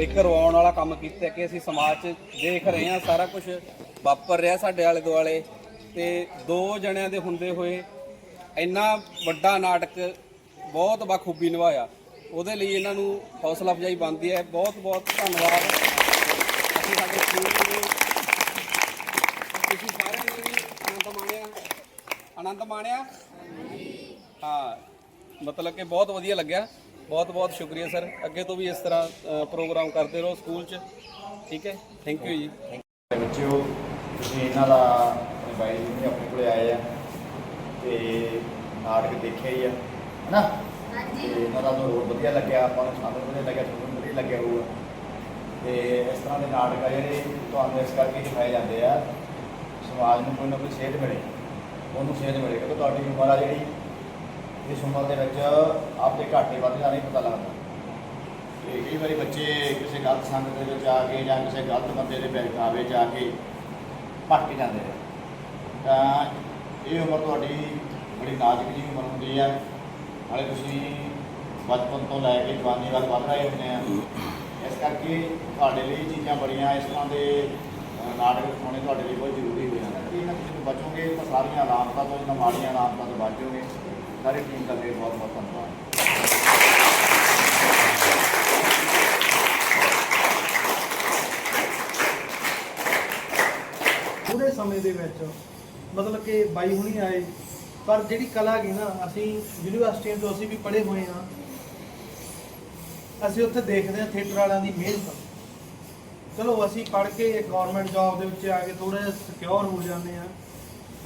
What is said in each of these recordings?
ਇੱਕ ਰਵਾਉਣ ਵਾਲਾ ਕੰਮ ਕੀਤਾ ਕਿ ਅਸੀਂ ਸਮਾਜ 'ਚ ਦੇਖ ਰਹੇ ਹਾਂ, ਸਾਰਾ ਕੁਝ ਵਾਪਰ ਰਿਹਾ ਸਾਡੇ ਆਲੇ ਦੁਆਲੇ ਤੇ ਦੋ ਜਣਿਆਂ ਦੇ ਹੁੰਦੇ ਹੋਏ ਇੰਨਾ ਵੱਡਾ ਨਾਟਕ ਬਹੁਤ ਬਖੂਬੀ ਨਿਭਾਇਆ। ਉਹਦੇ ਲਈ ਇਹਨਾਂ ਨੂੰ ਹੌਸਲਾ ਅਫਜ਼ਾਈ ਬਣਦੀ ਹੈ। ਬਹੁਤ ਬਹੁਤ ਧੰਨਵਾਦ। ਅਸੀਂ ਸਾਡੇ ਸਕੂਲ ਦੇ ਤੁਸੀਂ ਸਾਰਿਆਂ ਨੂੰ ਵੀ ਆਨੰਦ ਮਾਣਿਆ। ਆਨੰਦ ਮਾਣਿਆ? ਹਾਂ, ਮਤਲਬ ਕਿ ਬਹੁਤ ਵਧੀਆ ਲੱਗਿਆ। ਬਹੁਤ ਬਹੁਤ ਸ਼ੁਕਰੀਆ ਸਰ। ਅੱਗੇ ਤੋਂ ਵੀ ਇਸ ਤਰ੍ਹਾਂ ਪ੍ਰੋਗਰਾਮ ਕਰਦੇ ਰਹੋ ਸਕੂਲ 'ਚ। ਠੀਕ ਹੈ? ਥੈਂਕ ਯੂ ਜੀ। ਬੱਚਿਓ ਤੁਸੀਂ ਇਹਨਾਂ ਦਾ ਆਪਣੇ ਬਾਈ ਜੀ ਵੀ ਆਪਣੇ ਕੋਲੇ ਆਏ ਆ ਤੇ ਨਾਟਕ ਦੇਖਿਆ ਹੀ ਆ ਹਨਾ? ਤੇ ਇਹਨਾਂ ਦਾ ਤੁਹਾਨੂੰ ਰੋਲ ਵਧੀਆ ਲੱਗਿਆ ਆਪਾਂ ਨੂੰ ਸਾਨੂੰ ਵਧੀਆ ਲੱਗਿਆ ਤੁਹਾਨੂੰ ਵੀ ਵਧੀਆ ਲੱਗਿਆ ਹੋਊਗਾ। ਤੇ ਇਸ ਤਰ੍ਹਾਂ ਦੇ ਨਾਟਕ ਆ ਜਿਹੜੇ ਤੁਹਾਨੂੰ ਇਸ ਕਰਕੇ ਦਿਖਾਏ ਜਾਂਦੇ ਆ ਸਮਾਜ ਨੂੰ ਕੋਈ ਨਾ ਕੋਈ ਸੇਧ ਮਿਲੇ। ਉਹਨੂੰ ਸੇਧ ਮਿਲੇ ਕਿਉਂਕਿ ਤੁਹਾਡੀ ਉਮਰ ਆ ਜਿਹੜੀ ਇਸ ਉਮਰ ਦੇ ਵਿੱਚ ਆਪਦੇ ਘਾਟੇ ਵਾਧੇ ਦਾ ਨਹੀਂ ਪਤਾ ਲੱਗਦਾ। ਤੇ ਕਈ ਵਾਰੀ ਬੱਚੇ ਕਿਸੇ ਗਲਤ ਸੰਗਤ ਦੇ ਵਿੱਚ ਆ ਕੇ ਜਾਂ ਕਿਸੇ ਗਲਤ ਬੰਦੇ ਦੇ ਬਹਿਕਾਵੇ ਜਾ ਕੇ ਭਟਕ ਜਾਂਦੇ ਨੇ। ਤਾਂ ਇਹ ਉਮਰ ਤੁਹਾਡੀ ਬੜੀ ਨਾਜ਼ੁਕ ਜਿਹੀ ਉਮਰ ਹੁੰਦੀ ਹੈ ਹਾਲੇ ਤੁਸੀਂ ਬਚਪਨ ਤੋਂ ਲੈ ਕੇ ਜਵਾਨੀ ਵੱਲ ਵੱਧ ਰਹੇ ਹੁੰਦੇ ਆ। ਇਸ ਕਰਕੇ ਤੁਹਾਡੇ ਲਈ ਇਹ ਚੀਜ਼ਾਂ ਬੜੀਆਂ ਇਸ ਤਰ੍ਹਾਂ ਦੇ ਨਾਟਕ ਦਿਖਾਉਣੇ ਤੁਹਾਡੇ ਲਈ ਬਹੁਤ ਜ਼ਰੂਰੀ ਹੋ ਹਨ ਜੇ ਇਹਨਾਂ ਤੁਸੀਂ ਬਚੋਗੇ ਤਾਂ ਸਾਰੀਆਂ ਅਲਾਮਤਾਂ ਤੋਂ ਇਹਨਾਂ ਮਾੜੀਆਂ ਅਲਾਮਤਾਂ ਤੋਂ ਬਚੋਗੇ ਸਾਰੀ ਟੀਮ ਦਾ ਫਿਰ ਬਹੁਤ ਬਹੁਤ ਧੰਨਵਾਦ। ਪੂਰੇ ਸਮੇਂ ਦੇ ਵਿੱਚ ਮਤਲਬ ਕਿ ਬਾਈ ਹੁਣੀ ਆਏ, ਪਰ ਜਿਹੜੀ ਕਲਾ ਗਈ ਨਾ, ਅਸੀਂ ਯੂਨੀਵਰਸਿਟੀਆਂ ਤੋਂ ਅਸੀਂ ਵੀ ਪੜ੍ਹੇ ਹੋਏ ਹਾਂ। ਅਸੀਂ ਉੱਥੇ ਦੇਖਦੇ ਹਾਂ ਥੀਏਟਰ ਵਾਲਿਆਂ ਦੀ ਮਿਹਨਤ। ਚਲੋ ਅਸੀਂ ਪੜ੍ਹ ਕੇ ਗਵਰਨਮੈਂਟ ਜੌਬ ਦੇ ਵਿੱਚ ਆ ਕੇ ਥੋੜਾ ਜਿਹਾ ਸਿਕਿਉਰ ਹੋ ਜਾਂਦੇ ਆ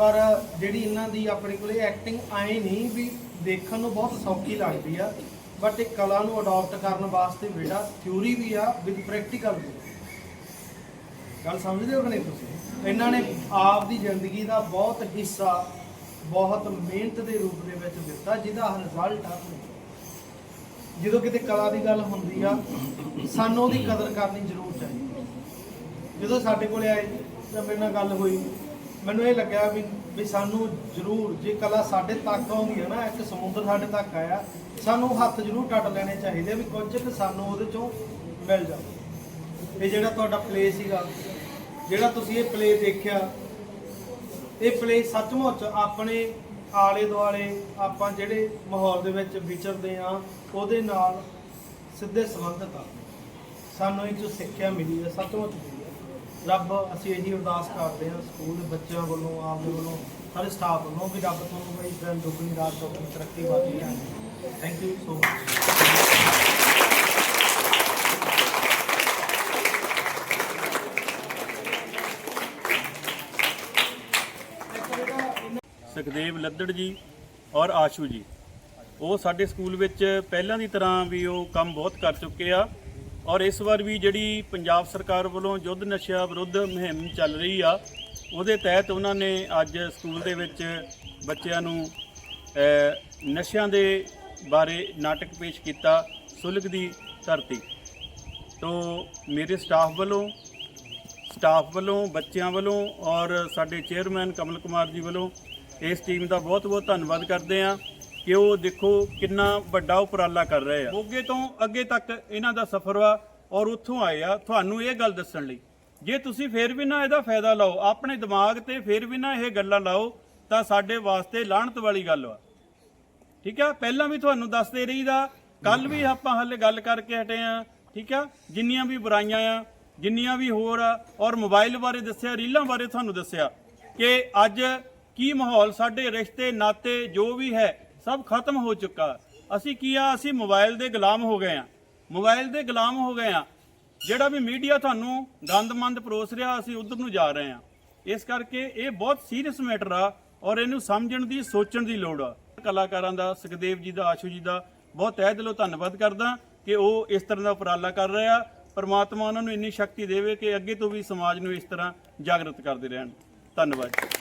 ਪਰ ਜਿਹੜੀ ਇਹਨਾਂ ਦੀ ਆਪਣੇ ਕੋਲੇ ਐਕਟਿੰਗ ਆਏ ਨਹੀਂ ਵੀ ਦੇਖਣ ਨੂੰ ਬਹੁਤ ਸੌਖੀ ਲੱਗਦੀ ਆ ਬਟ ਇਹ ਕਲਾ ਨੂੰ ਅਡਾਪਟ ਕਰਨ ਵਾਸਤੇ ਬੇਟਾ ਥਿਊਰੀ ਵੀ ਆ ਵਿਦ ਪ੍ਰੈਕਟੀਕਲ ਵੀ। ਗੱਲ ਸਮਝਦੇ ਹੋ ਕਿ ਨਹੀਂ ਤੁਸੀਂ? ਇਹਨਾਂ ਨੇ ਆਪ ਦੀ ਜ਼ਿੰਦਗੀ ਦਾ ਬਹੁਤ ਹਿੱਸਾ, ਬਹੁਤ ਮਿਹਨਤ ਦੇ ਰੂਪ ਦੇ ਵਿੱਚ ਦਿੱਤਾ, ਜਿਹਦਾ ਰਿਜ਼ਲਟ ਆ ਜਦੋਂ ਕਿਤੇ ਕਲਾ ਦੀ ਗੱਲ ਹੁੰਦੀ ਆ, ਸਾਨੂੰ ਉਹਦੀ ਕਦਰ ਕਰਨੀ ਜ਼ਰੂਰ ਚਾਹੀਦੀ। ਜਦੋਂ ਸਾਡੇ ਕੋਲੇ ਆਏ, ਤਾਂ ਮੇਰੇ ਨਾਲ ਗੱਲ ਹੋਈ। ਮੈਨੂੰ ਇਹ ਲੱਗਿਆ ਵੀ ਵੀ ਸਾਨੂੰ ਜ਼ਰੂਰ, ਜੇ ਕਲਾ ਸਾਡੇ ਤੱਕ ਆਉਂਦੀ ਹੈ ਨਾ, ਇੱਕ ਸਮੁੰਦਰ ਸਾਡੇ ਤੱਕ ਆਇਆ, ਸਾਨੂੰ ਹੱਥ ਜ਼ਰੂਰ ਟੱਟ ਲੈਣੇ ਚਾਹੀਦੇ ਵੀ ਕੁਝ ਕੁ ਸਾਨੂੰ ਉਹਦੇ ਚੋਂ ਮਿਲ ਜਾਵੇ। ਇਹ ਜਿਹੜਾ ਤੁਹਾਡਾ ਪਲੇ ਸੀਗਾ, ਜਿਹੜਾ ਤੁਸੀਂ ਇਹ ਪਲੇ ਦੇਖਿਆ, ਇਹ ਪਲੇ ਸੱਚਮੁੱਚ ਆਪਣੇ ਆਲੇ ਦੁਆਲੇ ਆਪਾਂ ਜਿਹੜੇ ਮਾਹੌਲ ਦੇ ਵਿੱਚ ਵਿਚਰਦੇ ਆ ਉਹਦੇ ਨਾਲ ਸਿੱਧੇ ਸੰਬੰਧਿਤ ਆ। ਸਾਨੂੰ ਇਹ ਜੋ ਸਿੱਖਿਆ ਮਿਲੀ ਹੈ, ਸੱਚਮੁੱਚ ਰੱਬ, ਅਸੀਂ ਇਹੀ ਅਰਦਾਸ ਕਰਦੇ ਹਾਂ, ਸਕੂਲ ਦੇ ਬੱਚਿਆਂ ਵੱਲੋਂ, ਆਪ ਦੇ ਵੱਲੋਂ ਸਾਰੇ ਸਟਾਫ ਵੱਲੋਂ ਵੀ ਰੱਬ ਤੁਹਾਨੂੰ ਬਈ ਦਿਨ ਦੁਗਣੀ ਰਾਤ ਚੌਗੁਣੀ ਤਰੱਕੀ ਵਾਦੀ ਹੈ। Thank you so much Sukhdev Laddar ji ਔਰ ਆਸ਼ੂ ਜੀ, ਉਹ ਸਾਡੇ ਸਕੂਲ ਵਿੱਚ ਪਹਿਲਾਂ ਦੀ ਤਰ੍ਹਾਂ ਵੀ ਉਹ ਕੰਮ ਬਹੁਤ ਕਰ ਚੁੱਕੇ ਆ। ਔਰ ਇਸ ਵਾਰ ਵੀ ਜਿਹੜੀ ਪੰਜਾਬ ਸਰਕਾਰ ਵੱਲੋਂ ਯੁੱਧ ਨਸ਼ਾ ਵਿਰੁੱਧ ਮੁਹਿੰਮ ਚੱਲ ਰਹੀ ਆ, ਉਹਦੇ ਤਹਿਤ ਉਹਨਾਂ ਨੇ ਅੱਜ ਸਕੂਲ ਦੇ ਵਿੱਚ ਬੱਚਿਆਂ ਨੂੰ ਨਸ਼ਿਆਂ ਦੇ ਬਾਰੇ ਨਾਟਕ ਪੇਸ਼ ਕੀਤਾ ਸੁਲਗ ਦੀ ਧਰਤੀ। ਤੋਂ ਮੇਰੇ ਸਟਾਫ ਵੱਲੋਂ ਸਟਾਫ ਵੱਲੋਂ, ਬੱਚਿਆਂ ਵੱਲੋਂ ਔਰ ਸਾਡੇ ਚੇਅਰਮੈਨ ਕਮਲ ਕੁਮਾਰ ਜੀ ਵੱਲੋਂ ਇਸ ਟੀਮ ਦਾ ਬਹੁਤ-ਬਹੁਤ ਧੰਨਵਾਦ ਕਰਦੇ ਹਾਂ। ਕਿ ਉਹ ਦੇਖੋ ਕਿੰਨਾ ਵੱਡਾ ਉਪਰਾਲਾ ਕਰ ਰਹੇ ਆ। ਮੋਗੇ ਤੋਂ ਅੱਗੇ ਤੱਕ ਇਹਨਾਂ ਦਾ ਸਫ਼ਰ ਵਾ ਔਰ ਉੱਥੋਂ ਆਏ ਆ। ਤੁਹਾਨੂੰ ਇਹ ਗੱਲ ਦੱਸਣ ਲਈ, ਜੇ ਤੁਸੀਂ ਫੇਰ ਵੀ ਨਾ ਇਹਦਾ ਫਾਇਦਾ ਲਓ, ਆਪਣੇ ਦਿਮਾਗ ਤੇ ਫੇਰ ਵੀ ਨਾ ਇਹ ਗੱਲਾਂ ਲਾਓ, ਤਾਂ ਸਾਡੇ ਵਾਸਤੇ ਲਾਹਣਤ ਵਾਲੀ ਗੱਲ ਵਾ। ਠੀਕ ਆ? ਪਹਿਲਾਂ ਵੀ ਤੁਹਾਨੂੰ ਦੱਸਦੇ ਰਹੀਦਾ ਕੱਲ ਵੀ ਆਪਾਂ ਹਾਲੇ ਗੱਲ ਕਰਕੇ ਹਟੇ ਆ। ਠੀਕ ਆ? ਜਿੰਨੀਆਂ ਵੀ ਬੁਰਾਈਆਂ ਆ, ਜਿੰਨੀਆਂ ਵੀ ਹੋਰ ਆ, ਔਰ ਮੋਬਾਈਲ ਬਾਰੇ ਦੱਸਿਆ, ਰੀਲਾਂ ਬਾਰੇ ਤੁਹਾਨੂੰ ਦੱਸਿਆ ਕਿ ਅੱਜ ਕੀ ਮਾਹੌਲ, ਸਾਡੇ ਰਿਸ਼ਤੇ, ਨਾਤੇ, ਜੋ ਵੀ ਹੈ ਸਭ ਖਤਮ ਹੋ ਚੁੱਕਾ। ਅਸੀਂ ਕੀ ਆ? ਅਸੀਂ ਮੋਬਾਈਲ ਦੇ ਗੁਲਾਮ ਹੋ ਗਏ ਆ। ਮੋਬਾਈਲ ਦੇ ਗੁਲਾਮ ਹੋ ਗਏ ਆ। ਜਿਹੜਾ ਵੀ ਮੀਡੀਆ ਤੁਹਾਨੂੰ ਗੰਦਮੰਦ ਪਰੋਸ ਰਿਹਾ, ਅਸੀਂ ਉਧਰ ਨੂੰ ਜਾ ਰਹੇ ਆ। ਇਸ ਕਰਕੇ ਇਹ ਬਹੁਤ ਸੀਰੀਅਸ ਮੈਟਰ ਆ ਔਰ ਇਹਨੂੰ ਸਮਝਣ ਦੀ, ਸੋਚਣ ਦੀ ਲੋੜ ਆ। ਕਲਾਕਾਰਾਂ ਦਾ, ਸੁਖਦੇਵ ਜੀ ਦਾ, ਆਸ਼ੂ ਜੀ ਦਾ ਬਹੁਤ ਤਹਿ ਦਿਲੋਂ ਧੰਨਵਾਦ ਕਰਦਾ ਕਿ ਉਹ ਇਸ ਤਰ੍ਹਾਂ ਦਾ ਉਪਰਾਲਾ ਕਰ ਰਹੇ ਆ। ਪਰਮਾਤਮਾ ਉਹਨਾਂ ਨੂੰ ਇੰਨੀ ਸ਼ਕਤੀ ਦੇਵੇ ਕਿ ਅੱਗੇ ਤੋਂ ਵੀ ਸਮਾਜ ਨੂੰ ਇਸ ਤਰ੍ਹਾਂ ਜਾਗਰਤ ਕਰਦੇ ਰਹਿਣ। ਧੰਨਵਾਦ